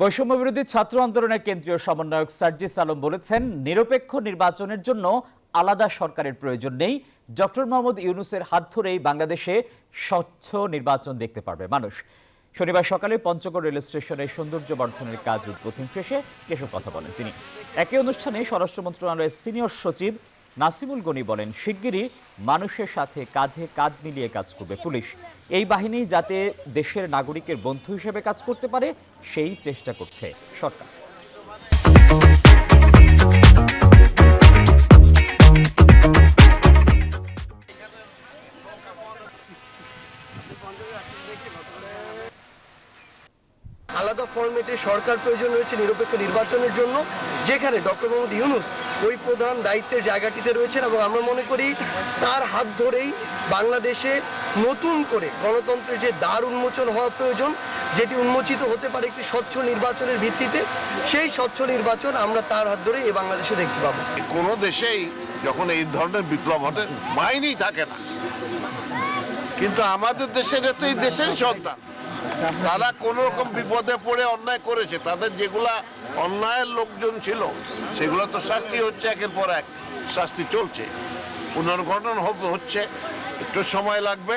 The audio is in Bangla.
বৈষম্য বিরোধী ছাত্র আন্দোলনের কেন্দ্রীয় সমন্বয়ক সার্জিস আলম বলেছেন, নিরপেক্ষ নির্বাচনের জন্য আলাদা সরকারের প্রয়োজন নেই। ডক্টর মোহাম্মদ ইউনুসের হাত ধরেই বাংলাদেশে স্বচ্ছ নির্বাচন দেখতে পারবে মানুষ। শনিবার সকালে পঞ্চগড় রেল স্টেশনের সৌন্দর্য বর্ধনের কাজ উদ্বোধন শেষে এসব কথা বলেন তিনি। একই অনুষ্ঠানে স্বরাষ্ট্র মন্ত্রণালয়ের সিনিয়র সচিব নাসিমুল গনি বলেন, শিগগিরই মানুষের সাথে কাঁধে কাঁধ মিলিয়ে কাজ করবে পুলিশ। এই বাহিনী যাতে দেশের নাগরিকের বন্ধু হিসেবে কাজ করতে পারে, সেই চেষ্টা করছে সরকার। আলাদা ফরম্যাটে সরকার প্রয়োজন রয়েছে নিরপেক্ষ নির্বাচনের জন্য, যেখানে ডক্টর মোহাম্মদ ইউনুস ওই প্রধান দায়িত্বের জায়গাটিতে রয়েছেন এবং আমরা মনে করি তার হাত ধরেই বাংলাদেশে নতুন করে গণতন্ত্রের যে দ্বার উন্মোচন হওয়া প্রয়োজন, যেটি উন্মোচিত হতে পারে একটি স্বচ্ছ নির্বাচনের ভিত্তিতে, সেই স্বচ্ছ নির্বাচন আমরা তার হাত ধরেই এই বাংলাদেশে দেখতে পাবো। কোনো দেশেই যখন এই ধরনের বিপ্লব ঘটে, মাইনই থাকে না। কিন্তু আমাদের দেশের তো এই দেশের সন্তান। তারা কোনো রকম বিপদে পড়ে অন্যায় করেছে। তাদের যেগুলা অন্যায়ের লোকজন ছিল, সেগুলো তো শাস্তি হচ্ছে একের পর এক। শাস্তি চলছে। পুনর্গঠন হচ্ছে। একটু সময় লাগবে।